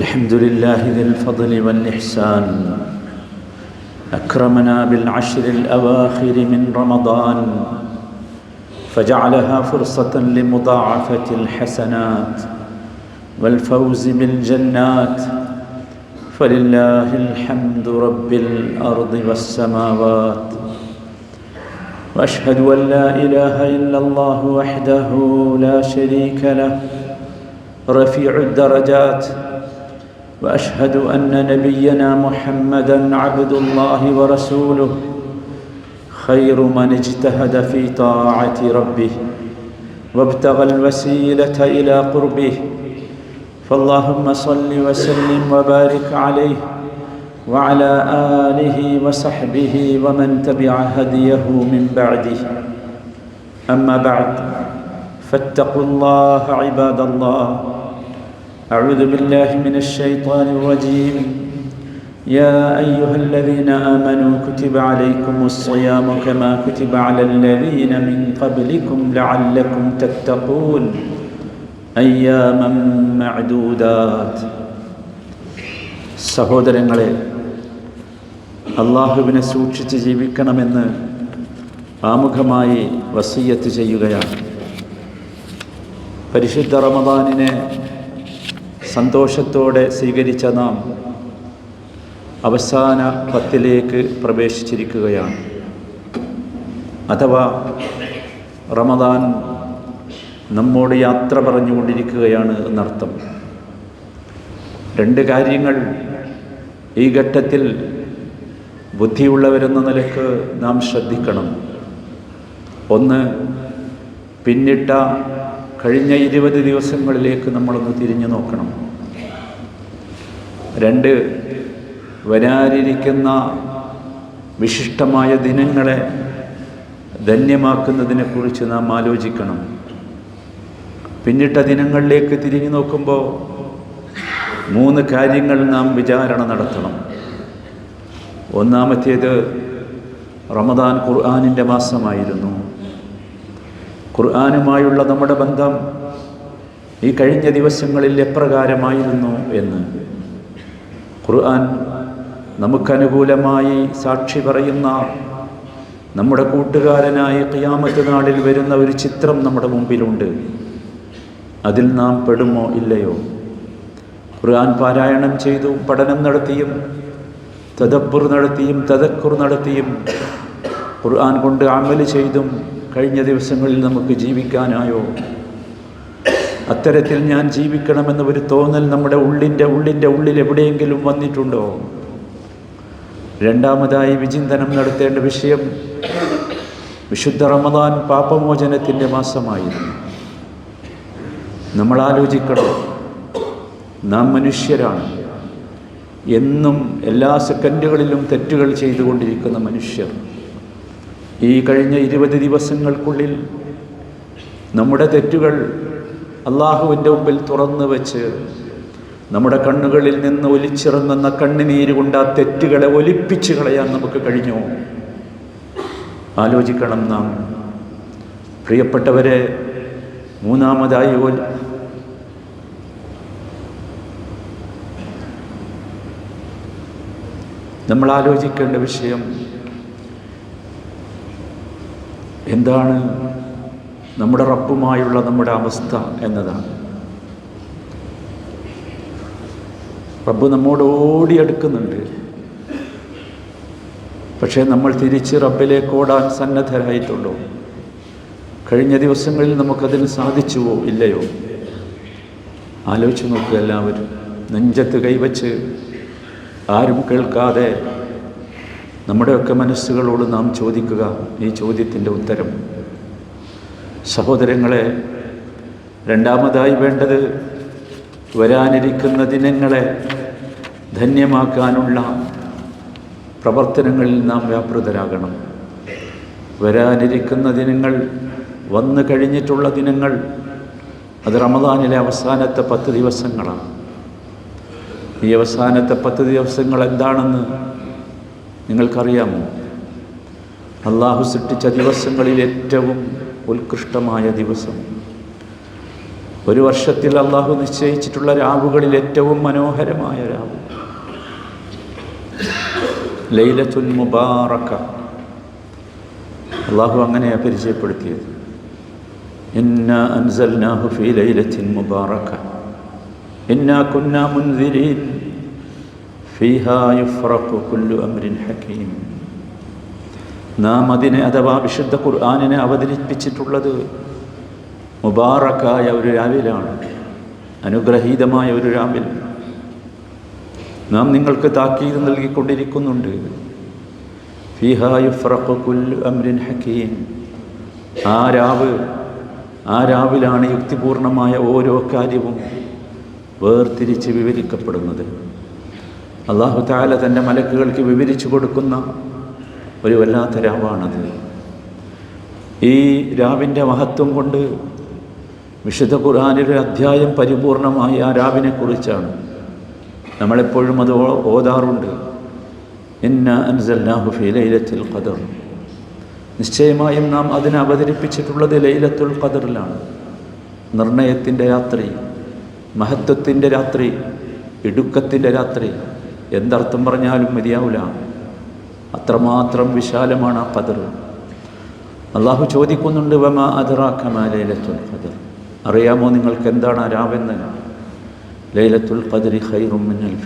الحمد لله ذي الفضل والإحسان. أكرمنا بالعشر الأواخر من رمضان فجعلها فرصة لمضاعفة الحسنات والفوز بالجنات. فلله الحمد رب الأرض والسماوات. وأشهد أن لا إله إلا الله وحده لا شريك له. رفيع الدرجات. وأشهد أن نبينا محمدا عبد الله ورسوله خير من اجتهد في طاعة ربه وابتغى الوسيلة إلى قربه. فاللهم صل وسلم وبارك عليه وعلى آله وصحبه ومن تبع هديه من بعده. أما بعد فاتقوا الله عباد الله. أعوذ بالله من الشيطان الرجيم يا أيها الذين آمنوا كتب عليكم الصيام كما كتب على الذين من قبلكم لعلكم تتقون أياما معدودات സഹോദരങ്ങളെ അള്ളാഹുവിനെ സൂക്ഷിച്ച് ജീവിക്കണമെന്ന് ആമുഖമായി വസീയത്ത് ചെയ്യുകയാണ് പരിശുദ്ധ റമദാനിനെ സന്തോഷത്തോടെ സ്വീകരിച്ച നാം അവസാന പത്തിലേക്ക് പ്രവേശിച്ചിരിക്കുകയാണ്. അഥവാ റമദാൻ നമ്മോട് യാത്ര പറഞ്ഞുകൊണ്ടിരിക്കുകയാണ് എന്നർത്ഥം. രണ്ട് കാര്യങ്ങൾ ഈ ഘട്ടത്തിൽ ബുദ്ധിയുള്ളവരെന്ന നിലയ്ക്ക് നാം ശ്രദ്ധിക്കണം. ഒന്ന് പിന്നിട്ട കഴിഞ്ഞ ഇരുപത് ദിവസങ്ങളിലേക്ക് നമ്മളൊന്ന് തിരിഞ്ഞു നോക്കണം. രണ്ട് വരാനിരിക്കുന്ന വിശിഷ്ടമായ ദിനങ്ങളെ ധന്യമാക്കുന്നതിനെക്കുറിച്ച് നാം ആലോചിക്കണം. പിന്നിട്ട ദിനങ്ങളിലേക്ക് തിരിഞ്ഞു നോക്കുമ്പോൾ മൂന്ന് കാര്യങ്ങൾ നാം വിചാരണ നടത്തണം. ഒന്നാമത്തേത് റമദാൻ ഖുർആാനിന്റെ മാസമായിരുന്നു. ഖുർആാനുമായുള്ള നമ്മുടെ ബന്ധം ഈ കഴിഞ്ഞ ദിവസങ്ങളിൽ എപ്രകാരമായിരുന്നു എന്ന്. ഖുർആൻ നമുക്കനുകൂലമായി സാക്ഷി പറയുന്ന നമ്മുടെ കൂട്ടുകാരനായ ഖിയാമത്ത് നാളിൽ വരുന്ന ഒരു ചിത്രം നമ്മുടെ മുമ്പിലുണ്ട്. അതിൽ നാം പെടുമോ ഇല്ലയോ? ഖുർആൻ പാരായണം ചെയ്തു പഠനം നടത്തിയും തദപ്പുർ നടത്തിയും തദക്കുർ നടത്തിയും ഖുർആൻ കൊണ്ട് അമൽ ചെയ്തും കഴിഞ്ഞ ദിവസങ്ങളിൽ നമുക്ക് ജീവിക്കാനായോ? അത്തരത്തിൽ ഞാൻ ജീവിക്കണമെന്ന ഒരു തോന്നൽ നമ്മുടെ ഉള്ളിന്റെ ഉള്ളിന്റെ ഉള്ളിൽ എവിടെയെങ്കിലും വന്നിട്ടുണ്ടോ? രണ്ടാമതായി വിചിന്തനം നടത്തേണ്ട വിഷയം വിശുദ്ധ റമദാൻ പാപമോചനത്തിന്റെ മാസമായിരുന്നു. നമ്മൾ ആലോചിക്കണം നാം മനുഷ്യരാണ്. എന്നും എല്ലാ സെക്കൻഡുകളിലും തെറ്റുകൾ ചെയ്തുകൊണ്ടിരിക്കുന്ന മനുഷ്യർ. ഈ കഴിഞ്ഞ ഇരുപത് ദിവസങ്ങൾക്കുള്ളിൽ നമ്മുടെ തെറ്റുകൾ അള്ളാഹുവിന്റെ മുമ്പിൽ തുറന്നു വെച്ച് നമ്മുടെ കണ്ണുകളിൽ നിന്ന് ഒലിച്ചിറങ്ങുന്ന കണ്ണുനീര് കൊണ്ട് ആ തെറ്റുകളെ ഒലിപ്പിച്ച് കളയാൻ നമുക്ക് കഴിഞ്ഞു? ആലോചിക്കണം നാം. പ്രിയപ്പെട്ടവരെ മൂന്നാമതായി നമ്മൾ ആലോചിക്കേണ്ട വിഷയം എന്താണ് നമ്മുടെ റബ്ബുമായുള്ള നമ്മുടെ അവസ്ഥ എന്നതാണ്. റബ്ബ് നമ്മോട് ഓടിയെടുക്കുന്നുണ്ട് പക്ഷേ നമ്മൾ തിരിച്ച് റബ്ബിലേക്ക് ഓടാൻ സന്നദ്ധരായിട്ടുണ്ടോ കഴിഞ്ഞ ദിവസങ്ങളിൽ നമുക്കതിന് സാധിച്ചുവോ ഇല്ലയോ? ആലോചിച്ച് നോക്കുക എല്ലാവരും. നെഞ്ചത്ത് കൈവച്ച് ആരും കേൾക്കാതെ നമ്മുടെയൊക്കെ മനസ്സുകളോട് നാം ചോദിക്കുക ഈ ചോദ്യത്തിന്റെ ഉത്തരം. സഹോദരങ്ങളെ രണ്ടാമതായി വേണ്ടത് വരാനിരിക്കുന്ന ദിനങ്ങളെ ധന്യമാക്കാനുള്ള പ്രവർത്തനങ്ങളിൽ നാം വ്യാപൃതരാകണം. വരാനിരിക്കുന്ന ദിനങ്ങൾ വന്നു കഴിഞ്ഞിട്ടുള്ള ദിനങ്ങൾ അത് റമദാനിലെ അവസാനത്തെ പത്ത് ദിവസങ്ങളാണ്. ഈ അവസാനത്തെ പത്ത് ദിവസങ്ങൾ എന്താണെന്ന് നിങ്ങൾക്കറിയാമോ? അള്ളാഹു സൃഷ്ടിച്ച ദിവസങ്ങളിൽ ഏറ്റവും ഉത്കൃഷ്ടമായ ദിവസം. ഒരു വർഷത്തിൽ അള്ളാഹു നിശ്ചയിച്ചിട്ടുള്ള രാവുകളിൽ ഏറ്റവും മനോഹരമായ രാവ്. ലൈലത്തുൽ മുബാറക്ക. അള്ളാഹു അങ്ങനെയാണ് പരിചയപ്പെടുത്തിയത്. ഇന്ന അൻസൽനാഹു ഫീ ലൈലത്തിൻ മുബാറക്ക. ഇന്ന കുന്ന മുൻദിരീൻ ഫീഹാ യുഫ്റഖു കുല്ലു അംരിൻ ഹക്കീം. നാം അതിനെ അഥവാ വിശുദ്ധ ഖുർആാനിനെ അവതരിപ്പിച്ചിട്ടുള്ളത് മുബാറക്കായ ഒരു രാവിലാണ് അനുഗ്രഹീതമായ ഒരു രാവിൽ. നാം നിങ്ങൾക്ക് താക്കീത് നൽകിക്കൊണ്ടിരിക്കുന്നുണ്ട്. അംരിൻ ഹക്കീം. ആ രാവ് ആ രാവിലാണ് യുക്തിപൂർണമായ ഓരോ കാര്യവും വേർതിരിച്ച് വിവരിക്കപ്പെടുന്നത്. അള്ളാഹു താല തന്റെ മലക്കുകൾക്ക് വിവരിച്ചു കൊടുക്കുന്ന ഒരു വല്ലാത്ത രാവാണത്. ഈ രാവിന്റെ മഹത്വം കൊണ്ട് വിശുദ്ധ ഖുർആാനൊരു അധ്യായം പരിപൂർണമായി ആ രാവിനെക്കുറിച്ചാണ് നമ്മളെപ്പോഴും അത് ഓതാറുണ്ട്. ഇന്ന അൻസൽനാഹു ഫി ലൈലത്തിൽ ഖദർ. നിശ്ചയമായും നാം അതിനെ അവതരിപ്പിച്ചിട്ടുള്ളത് ലൈലത്തുൽ ഖദറിലാണ്. നിർണയത്തിന്റെ രാത്രി മഹത്വത്തിന്റെ രാത്രി ഇടുക്കത്തിന്റെ രാത്രി എന്തർത്ഥം പറഞ്ഞാലും മതിയാവില്ല അത്രമാത്രം വിശാലമാണ് ആ കതിർ അള്ളാഹു ചോദിക്കുന്നുണ്ട് വമ അദറാഖമാ ലൈലത്തുൽ ഖദർ? അറിയാമോ നിങ്ങൾക്ക് എന്താണ് ആ രാവെന്ന്? ലൈലത്തുൽ ഖദറി ഖൈറും മിൻ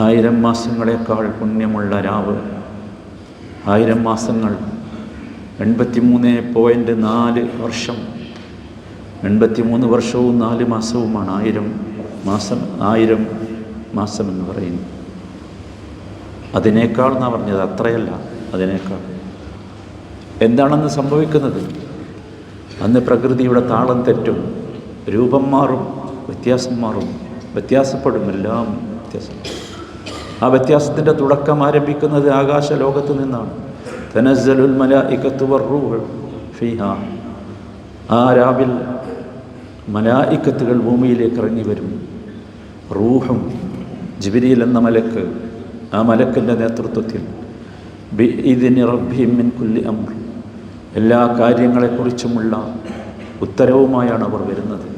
ആയിരം മാസങ്ങളെക്കാൾ പുണ്യമുള്ള രാവ്. ആയിരം മാസങ്ങൾ. എൺപത്തി മൂന്ന് പോയിന്റ് നാല് വർഷം. എൺപത്തി മൂന്ന് വർഷവും നാല് മാസവുമാണ് ആയിരം മാസം ആയിരം മാസം എന്ന് പറയുന്നു. അതിനേക്കാൾ എന്നാണ് പറഞ്ഞത് അത്രയല്ല അതിനേക്കാൾ. എന്താണെന്ന് സംഭവിക്കുന്നത്? അന്ന് പ്രകൃതിയുടെ താളം തെറ്റും രൂപം മാറും വ്യത്യാസം മാറും വ്യത്യാസപ്പെടും എല്ലാം വ്യത്യാസം ആ വ്യത്യാസത്തിന്റെ തുടക്കം ആരംഭിക്കുന്നത് ആകാശ ലോകത്ത് നിന്നാണ്. തനസ്സലുൽ ഇക്കത്തുവർ റൂഹൾ ഫിഹ. ആ രാവിൽ മലായിക്കത്തുകൾ ഭൂമിയിലേക്ക് ഇറങ്ങി വരും. റൂഹും ജിബിരിയിൽ എന്ന മലക്ക് ആ മലക്കിന്റെ നേതൃത്വത്തിൽ ബി ഇതിന് റബ്ബിമിൻ കുല്ലി അമ്ര എല്ലാ കാര്യങ്ങളെക്കുറിച്ചുമുള്ള ഉത്തരവുമായാണ് അവർ വരുന്നത്.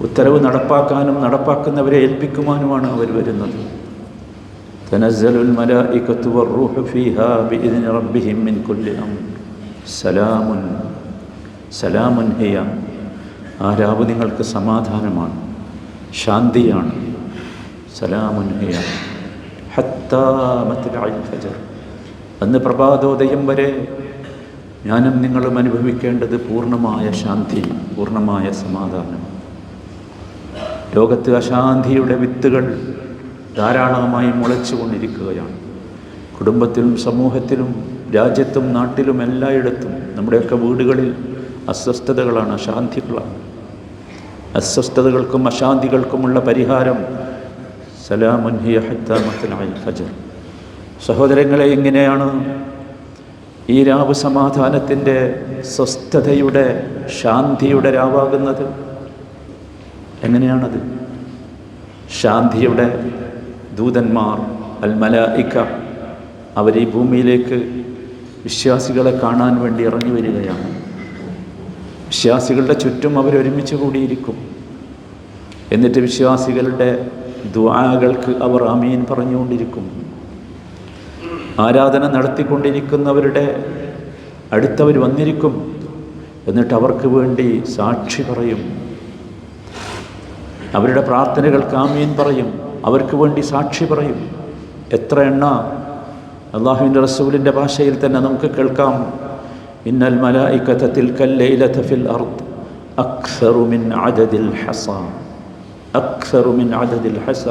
ഉത്തരവ് നടപ്പാക്കാനും നടപ്പാക്കുന്നവരെ ഏൽപ്പിക്കുവാനുമാണ് അവർ വരുന്നത്. ഫീഹാ മിൻ കുല്ലി അംർ. ഹിയ. ആ രാവ് നിങ്ങൾക്ക് സമാധാനമാണ് ശാന്തിയാണ്. സലാമുൻ ഫജർ അന്ന് പ്രഭാതോദയം വരെ ഞാനും നിങ്ങളും അനുഭവിക്കേണ്ടത് പൂർണമായ ശാന്തി പൂർണമായ സമാധാനം. ലോകത്ത് അശാന്തിയുടെ വിത്തുകൾ ധാരാളമായി മുളച്ചുകൊണ്ടിരിക്കുകയാണ്. കുടുംബത്തിലും സമൂഹത്തിലും രാജ്യത്തും നാട്ടിലും എല്ലായിടത്തും നമ്മുടെയൊക്കെ വീടുകളിൽ അസ്വസ്ഥതകളാണ് അശാന്തികളാണ്. അസ്വസ്ഥതകൾക്കും അശാന്തികൾക്കുമുള്ള പരിഹാരം ഹത്താമത്തനായി ഫജർ. സഹോദരങ്ങളെ എങ്ങനെയാണ് ഈ രാവ് സമാധാനത്തിന്റെ സ്വസ്ഥതയുടെ ശാന്തിയുടെ രാവാകുന്നത്? എങ്ങനെയാണത്? ശാന്തിയുടെ ദൂതന്മാർ അൽ മലായിക്ക അവർ ഈ ഭൂമിയിലേക്ക് വിശ്വാസികളെ കാണാൻ വേണ്ടി ഇറങ്ങി വരികയാണ്. വിശ്വാസികളുടെ ചുറ്റും അവരൊരുമിച്ച് കൂടിയിരിക്കും. എന്നിട്ട് വിശ്വാസികളുടെ ദ്വാകൾക്ക് അവർ അമീൻ പറഞ്ഞുകൊണ്ടിരിക്കും. ആരാധന നടത്തിക്കൊണ്ടിരിക്കുന്നവരുടെ അടുത്തവർ വന്നിരിക്കും. എന്നിട്ട് അവർക്ക് വേണ്ടി സാക്ഷി പറയും. അവരുടെ പ്രാർത്ഥനകൾക്ക് ആമീൻ പറയും. അവർക്ക് വേണ്ടി സാക്ഷി പറയും. എത്ര എണ്ണ? അള്ളാഹുവിന്റെ റസൂലിന്റെ ഭാഷയിൽ തന്നെ നമുക്ക് കേൾക്കാം. ഇന്നൽ മലായിക്കത്തിൽ കല്ലൈലത ഫിൽ അർദ് അക്സറു മിൻ അദദിൽ ഹസ അക്സറു മിൻ അദദിൽ ഹസ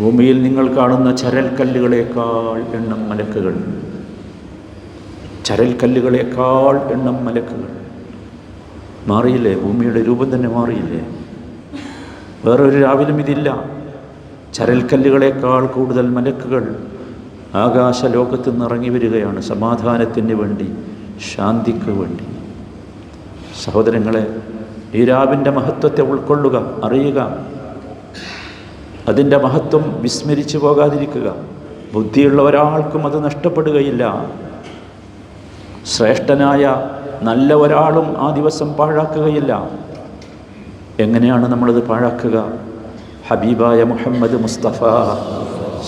ഭൂമിയിൽ നിങ്ങൾ കാണുന്ന ചരൽക്കല്ലുകളേക്കാൾ എണ്ണം മലക്കുകൾ. ചരൽക്കല്ലുകളേക്കാൾ എണ്ണം മലക്കുകൾ. മാറിയില്ലേ? ഭൂമിയുടെ രൂപം തന്നെ മാറിയില്ലേ? വേറൊരു രാവിലും ഇതില്ല. ചരൽക്കല്ലുകളേക്കാൾ കൂടുതൽ മലക്കുകൾ ആകാശ ലോകത്ത് നിന്ന് ഇറങ്ങി വരികയാണ്. സമാധാനത്തിന് വേണ്ടി ശാന്തിക്ക് വേണ്ടി. സഹോദരങ്ങളെ ഈ മഹത്വത്തെ ഉൾക്കൊള്ളുക അറിയുക. അതിന്റെ മഹത്വം വിസ്മരിച്ചു പോകാതിരിക്കുക. ബുദ്ധിയുള്ള ഒരാൾക്കും അത് നഷ്ടപ്പെടുകയില്ല. ശ്രേഷ്ഠനായ നല്ല ഒരാളും ആ ദിവസം പാഴാക്കുകയില്ല. എങ്ങനെയാണ് നമ്മളത് പാഴാക്കുക? ഹബീബായ മുഹമ്മദ് മുസ്തഫ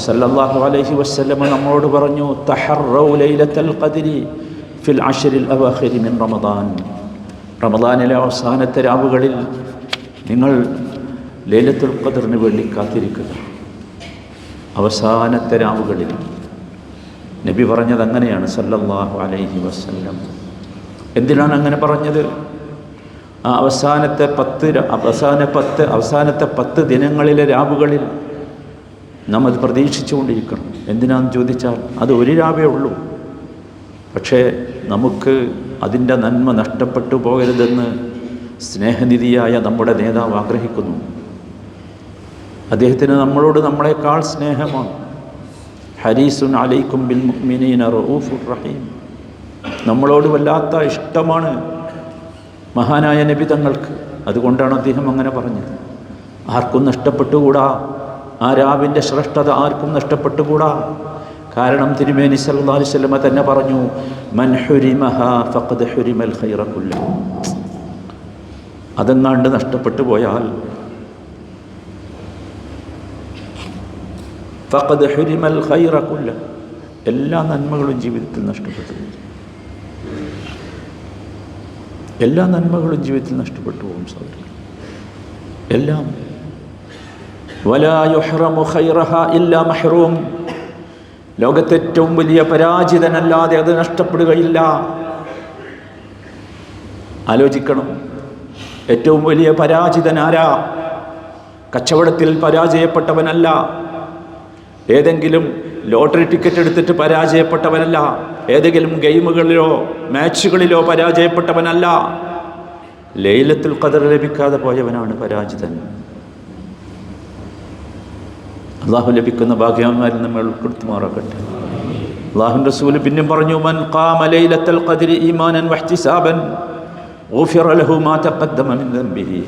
സല്ലല്ലാഹു അലൈഹി വസ്ലമ നമ്മളോട് പറഞ്ഞു തഹർ ലൈലത്തൽ ഖദ്രി ഫിൽ അഷരിൽ അവാഖിരി മിൻ റമദാൻ. റമദാനിലെ അവസാനത്തെ രാവുകളിൽ നിങ്ങൾ ലേലത്തുൽ ഖദറിന് വേണ്ടി കാത്തിരിക്കുക. അവസാനത്തെ രാവുകളിൽ. നബി പറഞ്ഞത് അങ്ങനെയാണ് സല്ലല്ലാഹു അലൈഹി വസല്ലം. എന്തിനാണ് അങ്ങനെ പറഞ്ഞത്? ആ അവസാനത്തെ പത്ത് അവസാന പത്ത് അവസാനത്തെ പത്ത് ദിനങ്ങളിലെ രാവുകളിൽ നാം അത് പ്രതീക്ഷിച്ചുകൊണ്ടിരിക്കണം. എന്തിനാന്ന് ചോദിച്ചാൽ അത് ഒരു രാവേ ഉള്ളൂ. പക്ഷേ നമുക്ക് അതിന്റെ നന്മ നഷ്ടപ്പെട്ടു പോകരുതെന്ന് സ്നേഹനിധിയായ നമ്മുടെ നേതാവ് ആഗ്രഹിക്കുന്നു. അദ്ദേഹത്തിന് നമ്മളോട് നമ്മളെക്കാൾ സ്നേഹമാണ്. ഹരീസുൻ അലൈക്കും ബിൽ മുഅ്മിനീന റഊഫുർ റഹീം. നമ്മളോട് വല്ലാത്ത ഇഷ്ടമാണ് മഹാനായ നബി തങ്ങൾക്ക്. അതുകൊണ്ടാണ് അദ്ദേഹം അങ്ങനെ പറഞ്ഞത്. ആർക്കും നഷ്ടപ്പെട്ടുകൂടാ? ആ രാവിന്റെ ശ്രേഷ്ഠത ആർക്കും നഷ്ടപ്പെട്ടുകൂടാ? കാരണം തിരുമേനി സല്ലല്ലാഹു അലൈഹി വസല്ലമ തന്നെ പറഞ്ഞു മൻ ഹുരിമഹ ഫഖദ് ഹുരിമൽ ഖൈറ കുല്ലഹു അതെങ്ങാണ്ട് നഷ്ടപ്പെട്ടു പോയാൽ ഫഖദ് ഹുരിമൽ ഖൈറ കുല്ലഹു എല്ലാ നന്മകളും ജീവിതത്തിൽ നഷ്ടപ്പെട്ടു എല്ലാ നന്മകളും ജീവിതത്തിൽ നഷ്ടപ്പെട്ടു പോകും സൗകര്യം എല്ലാം. വലാ യുഹ്റമു ഖൈറഹ ഇല്ലാ മഹ്റൂം. ലോകത്തെ ഏറ്റവും വലിയ പരാജിതനല്ലാതെ അത് നഷ്ടപ്പെടുകയില്ല. ആലോചിക്കണം. ഏറ്റവും വലിയ പരാജിതൻ ആരാ? കച്ചവടത്തിൽ പരാജയപ്പെട്ടവനല്ല. ഏതെങ്കിലും ലോട്ടറി ടിക്കറ്റ് എടുത്തിട്ട് പരാജയപ്പെട്ടവനല്ല. ഏതെങ്കിലും ഗെയിമുകളിലോ മാച്ചുകളിലോ പരാജയപ്പെട്ടവനല്ല. ലൈലത്തിൽ ഖദർ ലഭിക്കാതെ പോയവനാണ് പരാജിതൻ. അള്ളാഹു ലഭിക്കുന്ന ഭാഗ്യവാന്മാരിൽ നമ്മൾ ഉൾപ്പെടുത്തുമാറാക്കട്ടെ അള്ളാഹു റസൂൽ പിന്നെയും പറഞ്ഞു മൻ ഖാമ ലൈലത്തൽ ഖദ്രി ഈമാനൻ വഹ്തിസാബൻ ഗുഫിറ ലഹു മാ തഖദ്ദമ മിൻ ദംബിഹി.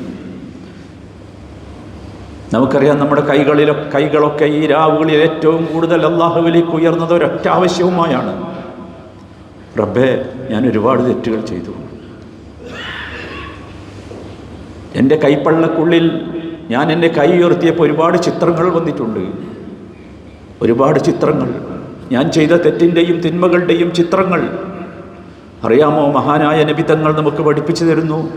നമുക്കറിയാം നമ്മുടെ കൈകളിലെ കൈകളൊക്കെ ഈ രാവുകളിൽ ഏറ്റവും കൂടുതൽ അള്ളാഹുവിലേക്ക് ഉയർന്നത് ഒരൊറ്റ ആവശ്യവുമായാണ്. റബ്ബേ ഞാൻ ഒരുപാട് തെറ്റുകൾ ചെയ്തു. എന്റെ കൈപ്പള്ളക്കുള്ളിൽ ഞാൻ എന്റെ കൈ ഉയർത്തിയപ്പോൾ ഒരുപാട് ചിത്രങ്ങൾ വന്നിട്ടുണ്ട്. ഒരുപാട് ചിത്രങ്ങൾ. ഞാൻ ചെയ്ത തെറ്റിന്റെയും തിന്മകളുടെയും ചിത്രങ്ങൾ. അറിയാമോ? മഹാനായ നബിതങ്ങൾ നമുക്ക് പഠിപ്പിച്ചു തരുന്നു.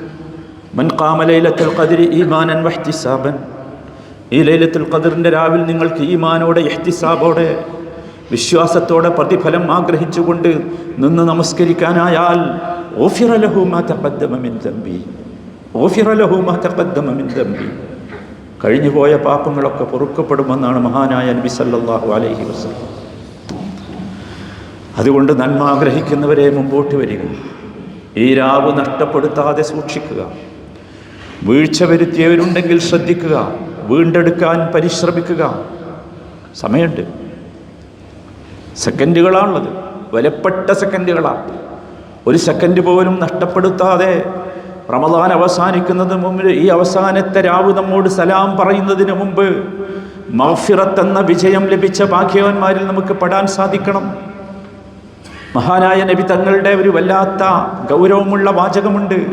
മൻ കാമലൈലത്തുൽ ഖദ്രി ഈമാനൻ വഹ്തിസാബൻ. ഈ ലൈലത്തുൽ ഖദറിന്റെ രാവിൽ നിങ്ങൾക്ക് ഈമാനോടെ ഇഹ്തിസാബോടെ വിശ്വാസത്തോടെ പ്രതിഫലം ആഗ്രഹിച്ചുകൊണ്ട് നിന്ന് നമസ്കരിക്കാനായാൽ ഓഫിറ ലഹു മാ തഖദ്ദമ മിൻ ദംബി. കഴിഞ്ഞുപോയ പാപങ്ങളൊക്കെ പൊറുക്കപ്പെടുമെന്നാണ് മഹാനായ നബി സല്ലല്ലാഹു അലൈഹി വസ്ലം അതുകൊണ്ട് നന്മ ആഗ്രഹിക്കുന്നവരെ മുമ്പോട്ട് വരിക. ഈ രാവ് നഷ്ടപ്പെടുത്താതെ സൂക്ഷിക്കുക. വീഴ്ച വരുത്തിയവരുണ്ടെങ്കിൽ ശ്രദ്ധിക്കുക. വീണ്ടെടുക്കാൻ പരിശ്രമിക്കുക. സമയമുണ്ട്. സെക്കൻഡുകളാണുള്ളത്. വിലപ്പെട്ട സെക്കൻഡുകളാണ്. ഒരു സെക്കൻഡ് പോലും നഷ്ടപ്പെടുത്താതെ റമദാൻ അവസാനിക്കുന്നതിന് മുമ്പ് ഈ അവസാനത്തെ രാവ് നമ്മോട് സലാം പറയുന്നതിന് മുമ്പ് മൗഫിറത്തെന്ന എന്ന വിജയം ലഭിച്ച ഭാഗ്യവാന്മാരിൽ നമുക്ക് പെടാൻ സാധിക്കണം. മഹാനായ നബി തങ്ങളുടെ ഒരു വല്ലാത്ത ഗൗരവമുള്ള വാചകമുണ്ട്.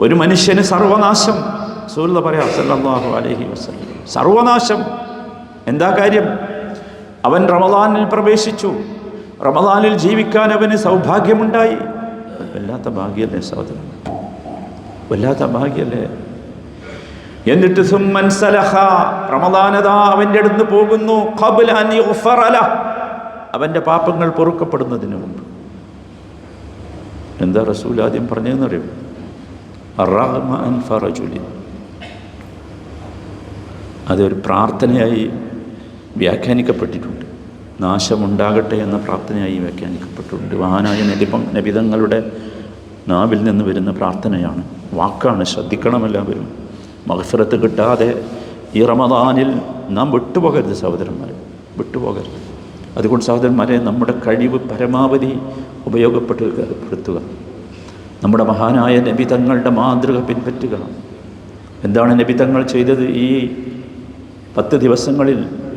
ഒരു മനുഷ്യന് സർവനാശം സൂര്യ പറയാം സർവനാശം. എന്താ കാര്യം? അവൻ റമദാനിൽ പ്രവേശിച്ചു. റമദാനിൽ ജീവിക്കാൻ അവന് സൗഭാഗ്യമുണ്ടായി. വല്ലാത്ത ഭാഗ്യല്ലേ സഹോദരൻ? വല്ലാത്ത ഭാഗ്യല്ലേ? എന്നിട്ട് സുമ്മൻ സലഹ റമദാനതാ അവന്റെ അടുത്ത് പോകുന്നു. അവന്റെ പാപങ്ങൾ പൊറുക്കപ്പെടുന്നതിന് മുമ്പ്. എന്താ റസൂൽ ആദ്യം പറഞ്ഞതെന്നറിയും? അതൊരു പ്രാർത്ഥനയായി വ്യാഖ്യാനിക്കപ്പെട്ടിട്ടുണ്ട്. നാശമുണ്ടാകട്ടെ എന്ന പ്രാർത്ഥനയായി വ്യാഖ്യാനിക്കപ്പെട്ടിട്ടുണ്ട്. മഹാനായ നബിപം നബിതങ്ങളുടെ നാവിൽ നിന്ന് വരുന്ന പ്രാർത്ഥനയാണ്. വാക്കാണ് ശ്രദ്ധിക്കണം എല്ലാവരും കിട്ടാതെ ഈ റമദാനിൽ നാം വിട്ടുപോകരുത് സഹോദരന്മാരെ. വിട്ടുപോകരുത്. അതുകൊണ്ട് സഹോദരന്മാരെ നമ്മുടെ കഴിവ് പരമാവധി ഉപയോഗപ്പെടുത്തുക. നമ്മുടെ മഹാനായ നബി തങ്ങളുടെ മാതൃക പിൻപറ്റുക. എന്താണ് നബി തങ്ങൾ ചെയ്തത് ഈ പത്ത് ദിവസങ്ങളിൽ?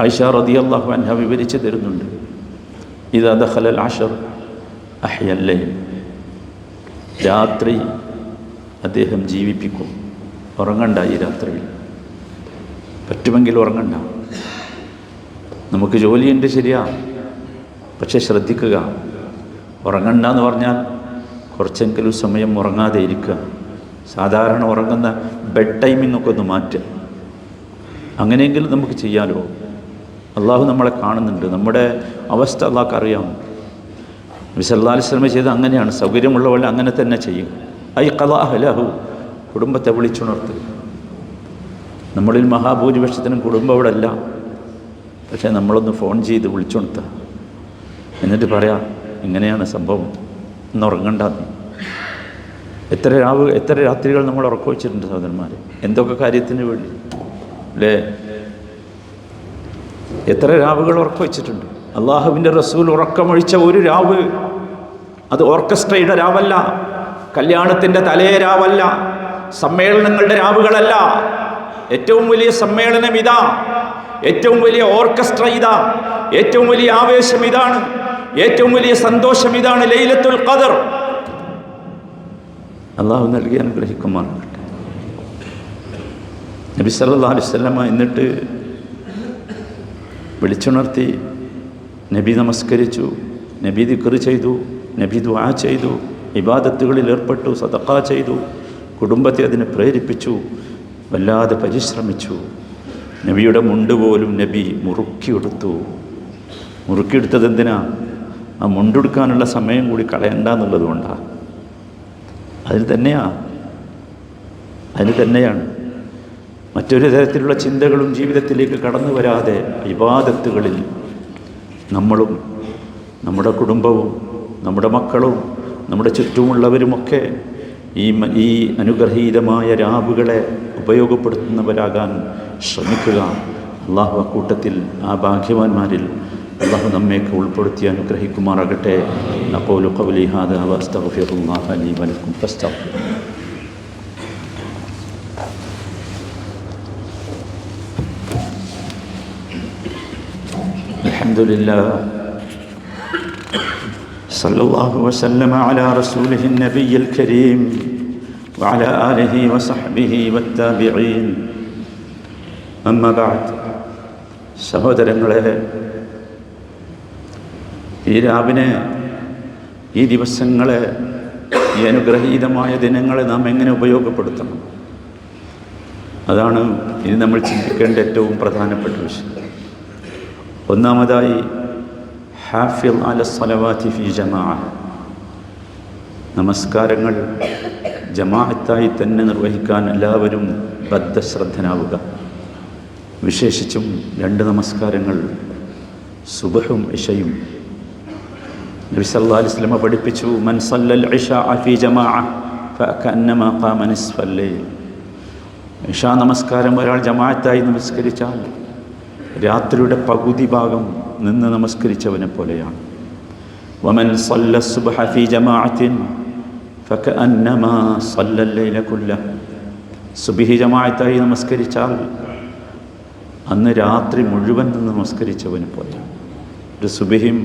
ആയിഷ റതി അള്ളാഹു അൻഹ വിവരിച്ച് തരുന്നുണ്ട്. ഇത് അദഹലൽ ആഷർ അഹ്യല്ലേ രാത്രി അദ്ദേഹം ജീവിപ്പിക്കും. ഉറങ്ങണ്ട ഈ രാത്രിയിൽ. പറ്റുമെങ്കിൽ ഉറങ്ങണ്ട. നമുക്ക് ജോലിയുണ്ട് ശരിയാ. പക്ഷെ ശ്രദ്ധിക്കുക. ഉറങ്ങണ്ട എന്ന് പറഞ്ഞാൽ കുറച്ചെങ്കിലും സമയം ഉറങ്ങാതെ ഇരിക്കുക. സാധാരണ ഉറങ്ങുന്ന ബെഡ് ടൈമിങ്ങൊക്കെ ഒന്ന് മാറ്റുക. അങ്ങനെയെങ്കിലും നമുക്ക് ചെയ്യാലോ? അള്ളാഹു നമ്മളെ കാണുന്നുണ്ട്. നമ്മുടെ അവസ്ഥ അള്ളാഹ്ക്ക് അറിയാം. വിസല്ലാ സ്വലമ ചെയ്ത് അങ്ങനെയാണ്. സൗകര്യമുള്ള പോലെ അങ്ങനെ തന്നെ ചെയ്യും. ഐ കലാഹലഹു കുടുംബത്തെ വിളിച്ചുണർത്തുക നമ്മളിൽ മഹാഭൂരിപക്ഷത്തിനും കുടുംബം അവിടെ അല്ല പക്ഷേ നമ്മളൊന്ന് ഫോൺ ചെയ്ത് വിളിച്ചുണർത്തുക എന്നിട്ട് പറയാം ഇങ്ങനെയാണ് സംഭവം. ഇന്ന് ഉറങ്ങണ്ട. എത്ര രാവ് എത്ര രാത്രികൾ നമ്മൾ ഉറക്കം വെച്ചിട്ടുണ്ട് സഹോദരന്മാരെ. എന്തൊക്കെ കാര്യത്തിന് വേണ്ടി? അല്ലേ? എത്ര രാവുകൾ ഉറക്കം വെച്ചിട്ടുണ്ട് അള്ളാഹുവിന്റെ റസൂൽ ഉറക്കമൊഴിച്ച ഒരു രാവ് അത് ഓർക്കസ്ട്രയുടെ രാവല്ല കല്യാണത്തിന്റെ തലേ രാവല്ല സമ്മേളനങ്ങളുടെ രാവുകളല്ല. ഏറ്റവും വലിയ സമ്മേളനം ഇതാ ഏറ്റവും വലിയ ഓർക്കസ്ട്ര ഇതാ ഏറ്റവും വലിയ ആവേശം ഇതാണ് ഏറ്റവും വലിയ സന്തോഷം ഇതാണ് ലൈലത്തുൽ ഖദർ. അള്ളാഹു നൽകി അനുഗ്രഹിക്കുമാറാകട്ടെ. നബി സല്ലാ അലൈഹി വസല്ലമ എന്നിട്ട് വിളിച്ചുണർത്തി നബി നമസ്കരിച്ചു നബി ദിക്കർ ചെയ്തു നബി ദുആ ചെയ്തു ഇബാദത്തുകളിൽ ഏർപ്പെട്ടു സതക്ക ചെയ്തു കുടുംബത്തെ അതിനെ പ്രേരിപ്പിച്ചു വല്ലാതെ പരിശ്രമിച്ചു. നബിയുടെ മുണ്ട് പോലും നബി മുറുക്കിയെടുത്തു. മുറുക്കിയെടുത്തത് എന്തിനാ ആ മുണ്ടെടുക്കാനുള്ള സമയം കൂടി കളയണ്ട എന്നുള്ളതുകൊണ്ടാണ് അതിൽ തന്നെയാ. അതിന് തന്നെയാണ്. മറ്റൊരു തരത്തിലുള്ള ചിന്തകളും ജീവിതത്തിലേക്ക് കടന്നു വരാതെ വിവാദത്തുകളിൽ നമ്മളും നമ്മുടെ കുടുംബവും നമ്മുടെ മക്കളും നമ്മുടെ ചുറ്റുമുള്ളവരുമൊക്കെ ഈ ഈ അനുഗ്രഹീതമായ രാവുകളെ ഉപയോഗപ്പെടുത്തുന്നവരാകാൻ ശ്രമിക്കുക. അള്ളാഹു അക്കൂട്ടത്തിൽ ആ ഭാഗ്യവാന്മാരിൽ അള്ളാഹു നമ്മയൊക്കെ ഉൾപ്പെടുത്തി അനുഗ്രഹിക്കുമാറാകട്ടെ. അപ്പോൾ കവലി ഹാദ വസ്തഗ്ഫിറുല്ലാഹ ലി വലക്കും الحمد لله صلى الله وسلم على رسوله النبي الكريم وعلى آله وصحبه والتابعين أما بعد സഹോദരങ്ങളെ ഈ രാവിനെ ഈ ദിവസങ്ങളെ ഈ അനുഗ്രഹീതമായ ദിനങ്ങളെ നാം എങ്ങനെ ഉപയോഗപ്പെടുത്തണം അതാണ് ഇനി നമ്മൾ ചിന്തിക്കേണ്ട ഏറ്റവും പ്രധാനപ്പെട്ട വിഷയം ഒന്നാമതായി ഹാഫിൽ അല സലവാത്തി ഫി ജമാ നമസ്കാരങ്ങൾ ജമാഅത്തായി തന്നെ നിർവഹിക്കാൻ എല്ലാവരും ബദ്ധശ്രദ്ധനാവുക. വിശേഷിച്ചും രണ്ട് നമസ്കാരങ്ങൾ സുബഹും ഇഷയും. നബി അലിസ്ലമ പഠിപ്പിച്ചു മൻ സല്ലൽ ഇഷാ ഫി ലൈൽ. ഇഷാ നമസ്കാരം ഒരാൾ ജമാഅത്തായി നമസ്കരിച്ചാൽ രാത്രിയുടെ പകുതി ഭാഗം നിന്ന് നമസ്കരിച്ചവനെ പോലെയാണ്. വമൻ സല്ല സുബ്ഹ ഫി ജമാഅത്തിൻ ഫകഅന്നമാ സല്ല ലൈല കുല്ല. സുബ്ഹി ജമാഅത്തായി നമസ്കരിച്ചാൽ അന്ന് രാത്രി മുഴുവൻ നിന്ന് നമസ്കരിച്ചവനെ പോലെയാണ്. ഒരു സുബിഹിം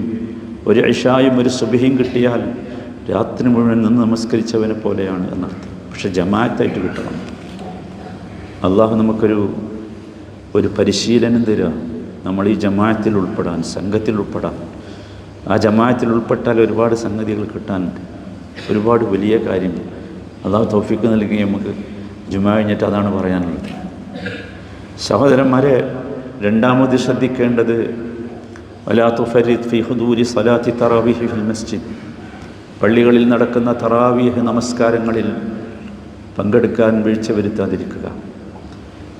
ഒരു ഇഷായും ഒരു സുബിഹിയും കിട്ടിയാൽ രാത്രി മുഴുവൻ നിന്ന് നമസ്കരിച്ചവനെ പോലെയാണ് എന്നർത്ഥം. പക്ഷെ ജമാഅത്തായിട്ട് കിട്ടണം. അള്ളാഹു നമുക്കൊരു ഒരു പരിശീലനം തരിക നമ്മൾ ഈ ജമാഅത്തിൽ ഉൾപ്പെടാൻ സംഘത്തിൽ ഉൾപ്പെടാൻ. ആ ജമാഅത്തിൽ ഉൾപ്പെട്ടാൽ ഒരുപാട് സംഗതികൾ കിട്ടാനുണ്ട് ഒരുപാട് വലിയ കാര്യം. അതാ തോഫിക്ക് നൽകി നമുക്ക് ജുമാ കഴിഞ്ഞിട്ട് അതാണ് പറയാനുള്ളത്. സഹോദരന്മാരെ രണ്ടാമത് ശ്രദ്ധിക്കേണ്ടത് വലാത്തു ഫരീദ് ഫി ഹുദൂരി സലാത്തി തറാവിഹി ഫിൽ മസ്ജിദ്. പള്ളികളിൽ നടക്കുന്ന തറാവീഹ് നമസ്കാരങ്ങളിൽ പങ്കെടുക്കാൻ വീഴ്ച വരുത്താതിരിക്കുക.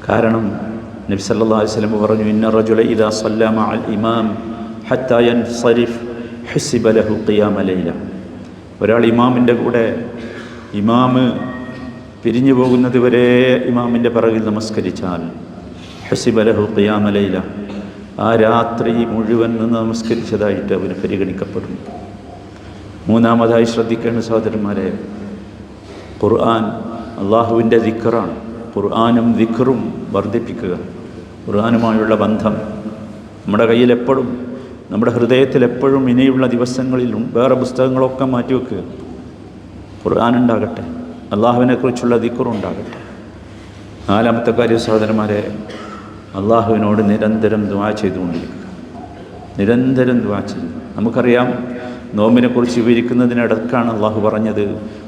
കാരണം നബി അലൈഹി വസല്ലം പറഞ്ഞു ഇന്ന റജുല ഇദാ സല്ലമ അൽ ഇമാം ഹത്താ യൻസരിഫ് ഹുസിബ ലഹു ഖിയാമ ലൈല. ഒരാൾ ഇമാമിന്റെ കൂടെ ഇമാമ് പിരിഞ്ഞു പോകുന്നത് വരെ ഇമാമിന്റെ പിറകിൽ നമസ്കരിച്ചാൽ ഖിയാമ ലൈല. ആ രാത്രി മുഴുവൻ നിന്ന് നമസ്കരിച്ചതായിട്ട് അവന് പരിഗണിക്കപ്പെടും. മൂന്നാമതായി ശ്രദ്ധിക്കേണ്ട സഹോദരന്മാരെ ഖുർആൻ അള്ളാഹുവിന്റെ ദിക്കറാണ് ഖുർആാനും ദിക്കറും വർദ്ധിപ്പിക്കുക. ഖുർആാനുമായുള്ള ബന്ധം നമ്മുടെ കയ്യിൽ എപ്പോഴും നമ്മുടെ ഹൃദയത്തിൽ എപ്പോഴും ഇനിയുള്ള ദിവസങ്ങളിലും വേറെ പുസ്തകങ്ങളൊക്കെ മാറ്റിവെക്കുക ഖുർആൻ ഉണ്ടാകട്ടെ അള്ളാഹുവിനെക്കുറിച്ചുള്ള ദിക്കുറുണ്ടാകട്ടെ നാലാമത്തെ കാര്യം സഹോദരന്മാരെ അള്ളാഹുവിനോട് നിരന്തരം ദ്വാ ചെയ്തുകൊണ്ടിരിക്കുക. നിരന്തരം ദ്വാ ചെയ്തു നമുക്കറിയാം നോമ്പിനെക്കുറിച്ച് വിവരിക്കുന്നതിനിടക്കാണ് അള്ളാഹു പറഞ്ഞത്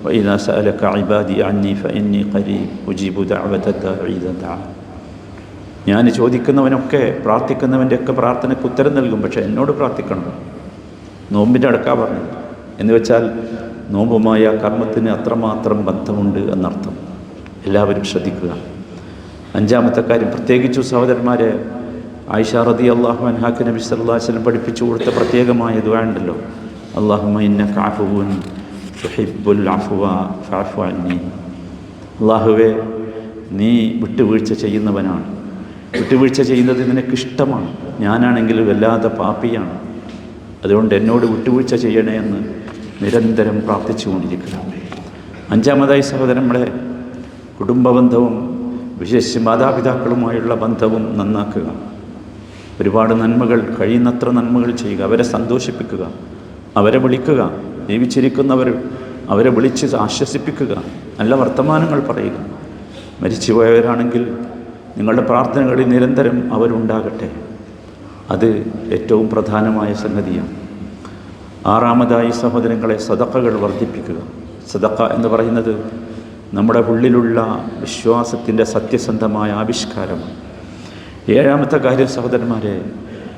വൈനാസ് സഅലക ഇബാദി അന്നി ഫഇന്നി ഖരീബ് ഉജീബു ദഅവത ദാഇ ഇദാ ദഅാൻ." ഞാൻ ചോദിക്കുന്നവനൊക്കെ പ്രാർത്ഥിക്കുന്നവന്റെയൊക്കെ പ്രാർത്ഥനയ്ക്ക് ഉത്തരം നൽകും പക്ഷേ എന്നോട് പ്രാർത്ഥിക്കണം. നോമ്പിന്റെ അടക്കാ പറഞ്ഞു എന്ന് വെച്ചാൽ നോമ്പുമായ കർമ്മത്തിന് അത്രമാത്രം ബന്ധമുണ്ട് എന്നർത്ഥം. എല്ലാവരും ശ്രദ്ധിക്കുക. അഞ്ചാമത്തെ കാര്യം പ്രത്യേകിച്ചു സഹോദരന്മാരെ ആയിഷ റതി അള്ളാഹു അൻഹാക്ക് നബി സല്ലാസ്ലം പഠിപ്പിച്ചു കൊടുത്ത പ്രത്യേകമായ ദുആ അള്ളാഹുബുൻ അള്ളാഹുവേ നീ വിട്ടുവീഴ്ച ചെയ്യുന്നവനാണ്. വിട്ടുവീഴ്ച ചെയ്യുന്നത് നിനക്കിഷ്ടമാണ് ഞാനാണെങ്കിൽ വല്ലാതെ പാപ്പിയാണ് അതുകൊണ്ട് എന്നോട് വിട്ടുവീഴ്ച ചെയ്യണേ എന്ന് നിരന്തരം പ്രാർത്ഥിച്ചുകൊണ്ടിരിക്കുക അഞ്ചാമതായി സഹോദരങ്ങളെ കുടുംബബന്ധവും വിശേഷിച്ച് മാതാപിതാക്കളുമായുള്ള ബന്ധവും നന്നാക്കുക. ഒരുപാട് നന്മകൾ കഴിയുന്നത്ര നന്മകൾ ചെയ്യുക. അവരെ സന്തോഷിപ്പിക്കുക. അവരെ വിളിക്കുക. ജീവിച്ചിരിക്കുന്നവർ അവരെ വിളിച്ച് ആശ്വസിപ്പിക്കുക. നല്ല വർത്തമാനങ്ങൾ പറയുക. മരിച്ചുപോയവരാണെങ്കിൽ നിങ്ങളുടെ പ്രാർത്ഥനകളിൽ നിരന്തരം അവരുണ്ടാകട്ടെ. അത് ഏറ്റവും പ്രധാനമായ സംഗതിയാണ്. ആറാമതായി സഹോദരങ്ങളെ സദക്കകൾ വർദ്ധിപ്പിക്കുക. സദക്ക എന്ന് പറയുന്നത് നമ്മുടെ ഉള്ളിലുള്ള വിശ്വാസത്തിന്റെ സത്യസന്ധമായ ആവിഷ്കാരമാണ്. ഏഴാമത്തെ കാര്യം സഹോദരന്മാരെ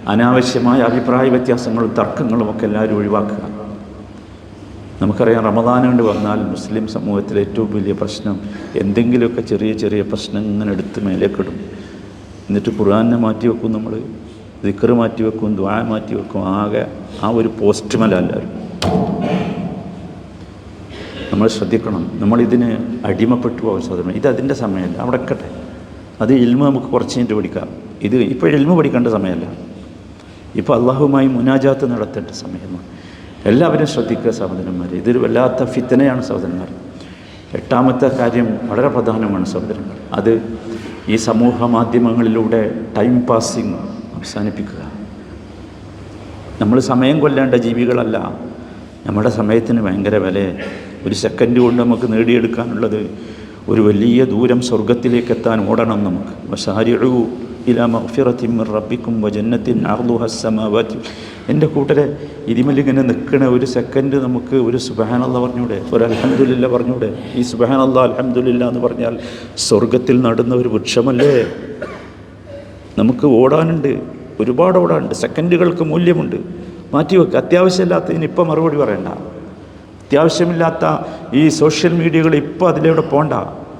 അനാവശ്യമായ അഭിപ്രായ വ്യത്യാസങ്ങളും തർക്കങ്ങളും ഒക്കെ എല്ലാവരും ഒഴിവാക്കുക. നമുക്കറിയാം റമദാൻ കൊണ്ട് വന്നാൽ മുസ്ലിം സമൂഹത്തിലെ ഏറ്റവും വലിയ പ്രശ്നം എന്തെങ്കിലുമൊക്കെ ചെറിയ ചെറിയ പ്രശ്നം ഇങ്ങനെ എടുത്ത് മേലേക്കിടും. എന്നിട്ട് ഖുർആാനെ മാറ്റി വെക്കും നമ്മൾ ദിക്കറ് മാറ്റി വെക്കും ദ്വാ മാറ്റി വെക്കും. ആകെ ആ ഒരു പോസ്റ്റ്മല എല്ലാവരും. നമ്മൾ ശ്രദ്ധിക്കണം. നമ്മളിതിന് അടിമപ്പെട്ടു പോകാൻ സാധ്യത ഇത് അതിന്റെ സമയമല്ല. അവിടെ എക്കട്ടെ അത് ഇൽമ നമുക്ക് കുറച്ച് കഴിഞ്ഞിട്ട് പഠിക്കാം. ഇത് ഇപ്പോൾ ഇൽമ പഠിക്കേണ്ട സമയമല്ല. ഇപ്പോൾ അള്ളാഹുമായി മുനാജാത്ത് നടത്തേണ്ട സമയമാണ്. എല്ലാവരും ശ്രദ്ധിക്കുക സഹോദരന്മാരെ. ഇതൊരു വല്ലാത്ത ഫിത്തനയാണ് സഹോദരന്മാർ എട്ടാമത്തെ കാര്യം വളരെ പ്രധാനമാണ് സഹോദരന്മാർ അത് ഈ സമൂഹ മാധ്യമങ്ങളിലൂടെ ടൈം പാസിങ് അവസാനിപ്പിക്കുക. നമ്മൾ സമയം കൊല്ലേണ്ട ജീവികളല്ല. നമ്മുടെ സമയത്തിന് ഭയങ്കര വില. ഒരു സെക്കൻഡ് കൊണ്ട് നമുക്ക് നേടിയെടുക്കാനുള്ളത് ഒരു വലിയ ദൂരം സ്വർഗത്തിലേക്ക് എത്താൻ ഓടണം നമുക്ക്. വസാരിഴു ഇല മിർ റബ്ബിക്കും വജന്നത്തിൻ അർദുഹസ്സമാവാത്തി എന്റെ കൂട്ടരെ ഇരിമലിങ്ങനെ നിൽക്കണ ഒരു സെക്കൻഡ് നമുക്ക് ഒരു സുബഹാനല്ല പറഞ്ഞൂടെ ഒരു അലഹമുല്ല പറഞ്ഞൂടെ. ഈ സുബഹാനല്ല അലഹമുല്ല എന്ന് പറഞ്ഞാൽ സ്വർഗത്തിൽ നടുന്ന ഒരു വൃക്ഷമല്ലേ? നമുക്ക് ഓടാനുണ്ട് ഒരുപാട് ഓടാനുണ്ട് സെക്കൻഡുകൾക്ക് മൂല്യമുണ്ട്. മാറ്റി മാറ്റിവെക്കുക അത്യാവശ്യമില്ലാത്തതിന് ഇപ്പം മറുപടി പറയണ്ട. അത്യാവശ്യമില്ലാത്ത ഈ സോഷ്യൽ മീഡിയകൾ ഇപ്പോൾ അതിലൂടെ പോണ്ട.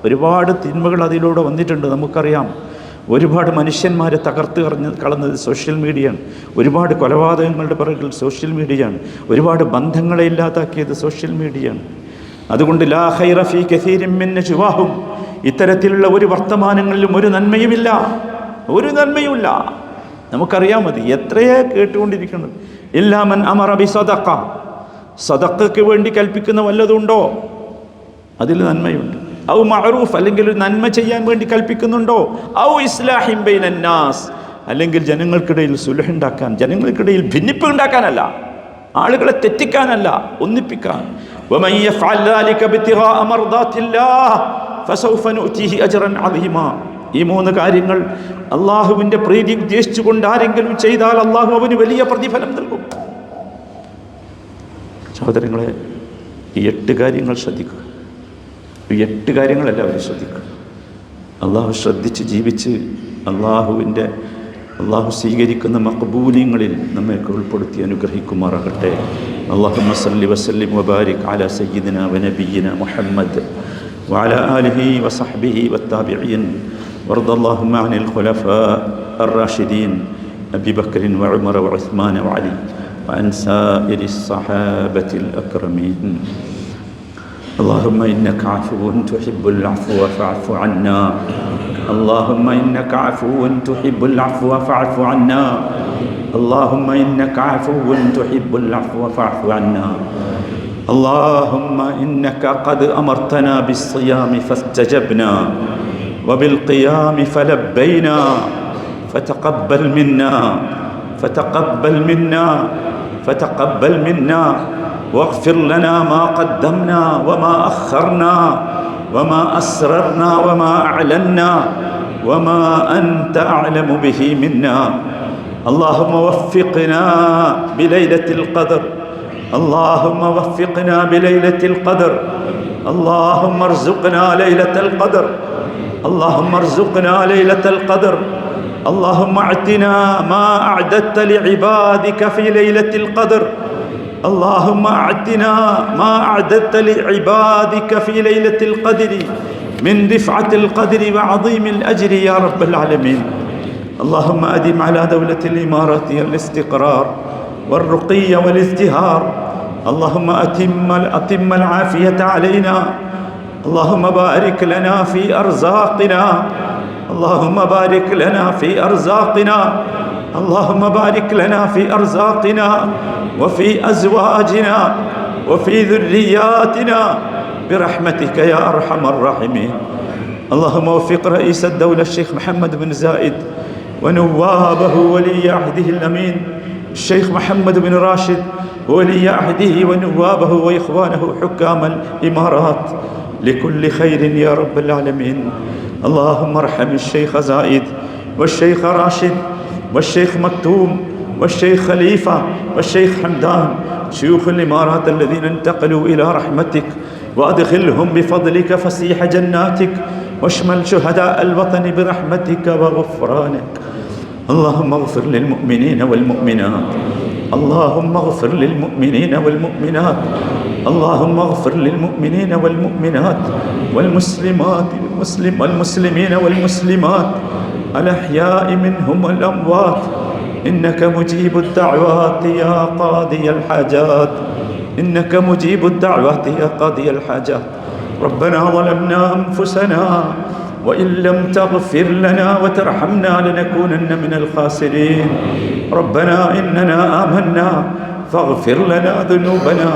ഒരുപാട് തിന്മകൾ അതിലൂടെ വന്നിട്ടുണ്ട് നമുക്കറിയാം. ഒരുപാട് മനുഷ്യന്മാരെ തകർത്ത് കളഞ്ഞ് കളഞ്ഞത് സോഷ്യൽ മീഡിയയാണ് ഒരുപാട് കൊലപാതകങ്ങളുടെ പിറകിൽ സോഷ്യൽ മീഡിയയാണ് ഒരുപാട് ബന്ധങ്ങളെ ഇല്ലാതാക്കിയത് സോഷ്യൽ മീഡിയയാണ് അതുകൊണ്ട് ലാ ഹൈറഫി മിൻ നജ്വാഹും. ഇത്തരത്തിലുള്ള ഒരു വർത്തമാനങ്ങളിലും ഒരു നന്മയുമില്ല. ഒരു നന്മയുമില്ല. നമുക്കറിയാൻ മതി എത്രയേ കേട്ടുകൊണ്ടിരിക്കുന്നത്. ഇല്ലാമൻ അമറ ബി സദക്ക സദക്കയ്ക്ക് വേണ്ടി കൽപ്പിക്കുന്ന വല്ലതുണ്ടോ അതിൽ നന്മയുണ്ട്. ഔ മഅറൂഫ് അല്ലെങ്കിൽ ഒരു നന്മ ചെയ്യാൻ വേണ്ടി കൽപ്പിക്കുന്നുണ്ടോ? ഔ ഇസ്ലാഹിം ബൈൻ അന്നാസ് അല്ലെങ്കിൽ ജനങ്ങൾക്കിടയിൽ സുലഹുണ്ടാക്കാൻ ജനങ്ങൾക്കിടയിൽ ഭിന്നിപ്പ് ഉണ്ടാക്കാനല്ല ആളുകളെ തെറ്റിക്കാനല്ല ഒന്നിപ്പിക്കാൻ. ഈ മൂന്ന് കാര്യങ്ങൾ അള്ളാഹുവിന്റെ പ്രീതി ഉദ്ദേശിച്ചുകൊണ്ട് ആരെങ്കിലും ചെയ്താൽ അള്ളാഹു അവന് വലിയ പ്രതിഫലം നൽകും. സഹോദരങ്ങളെ ഈ എട്ട് കാര്യങ്ങൾ ശ്രദ്ധിക്കുക. ഈ എട്ട് കാര്യങ്ങളെല്ലാവരും ശ്രദ്ധിക്കുക അള്ളാഹു ശ്രദ്ധിച്ച് ജീവിച്ച് അള്ളാഹുവിൻ്റെ അള്ളാഹു സ്വീകരിക്കുന്ന മക്ബൂലിങ്ങളിൽ നമ്മയൊക്കെ ഉൾപ്പെടുത്തി അനുഗ്രഹിക്കുമാറാകട്ടെ അള്ളാഹു മസല്ലി വസല്ലിം വബാരിക് അല സയ്യിദിന വനബിയിന മുഹമ്മദ് وعلى آله وصحبه والتابعين وارض اللهم عن الخلفاء الراشدين أبي بكر وعمر وعثمان وعلي وعن سائر الصحابة الأكرمين اللهم إنك عفو تحب العفو فاعف عنا. اللهم إنك عفو تحب العفو فاعف عنا. اللهم إنك عفو تحب العفو فاعف عنا. اللهم إنك قد أمرتنا بالصيام فاستجبنا وبالقيام فلبينا. فتقبل منا. فتقبل منا. فتقبل منا. واغفر لنا ما قدمنا وما أخرنا وما أسررنا وما أعلنا وما أنت أعلم به منا. اللهم وفقنا بليلة القدر. اللهم وفقنا بليلة القدر. اللهم ارزقنا ليلة القدر. اللهم ارزقنا ليلة القدر. اللهم اعتنا ما أعددت لعبادك في ليلة القدر. اللهم اعتنا ما أعددت لعبادك في ليلة القدر من رفعة القدر وعظيم الأجر يا رب العالمين. اللهم أدم على دولة الإمارات الاستقرار والرقي والازدهار. اللهم أتم أتم العافية علينا. اللهم بارك لنا في أرزاقنا. اللهم بارك لنا في أرزاقنا. اللهم بارك لنا في أرزاقنا وفي أزواجنا وفي ذرياتنا برحمتك يا أرحم الراحمين. اللهم وفق رئيس الدولة الشيخ محمد بن زايد ونوابه ولي عهده الأمين الشيخ محمد بن راشد ولي عهده ونوابه وإخوانه حكام الإمارات لكل خير يا رب العالمين. اللهم ارحم الشيخ زايد والشيخ راشد والشيخ مكتوم والشيخ خليفة والشيخ حمدان شيوخ الإمارات الذين انتقلوا إلى رحمتك وأدخلهم بفضلك فسيح جناتك واشمل شهداء الوطن برحمتك وغفرانك. اللهم اغفر للمؤمنين والمؤمنات. اللهم اغفر للمؤمنين والمؤمنات. اللهم اغفر للمؤمنين والمؤمنات والمسلمات والمسلم والمسلمين والمسلمات. الأحياء منهم والأموات. إنك مجيب الدعوات يا قاضي الحاجات. إنك مجيب الدعوات يا قاضي الحاجات. ربنا ظلمنا أنفسنا وإن لم تغفر لنا وترحمنا لنكونن من الخاسرين. ربنا إننا آمنا فاغفر لنا ذنوبنا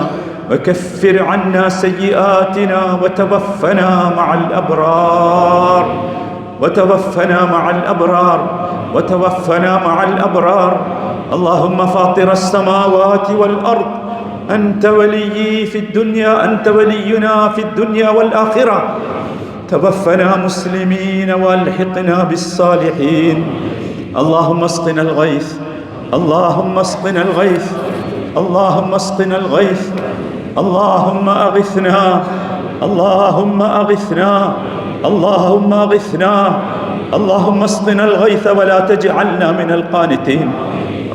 وكفر عنا سيئاتنا وتوفنا مع الأبرار. وتوفنا مع الأبرار وتوفنا مع الأبرار. اللهم فاطر السماوات والأرض أنت وليي في الدنيا أنت ولينا في الدنيا والآخرة. توفنا مسلمين والحقنا بالصالحين. اللهم اسقنا الغيث اللهم اسقنا الغيث اللهم اسقنا الغيث. اللهم أغثنا اللهم أغثنا. اللهم اغثنا. اللهم اسقنا الغيث ولا تجعلنا من القانتين.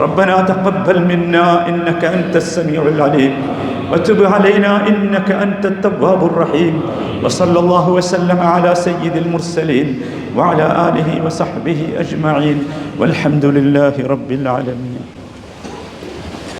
ربنا تقبل منا إنك أنت السميع العليم. وتب علينا إنك أنت التواب الرحيم. وصلى الله وسلم على سيد المرسلين وعلى آله وصحبه أجمعين. والحمد لله رب العالمين.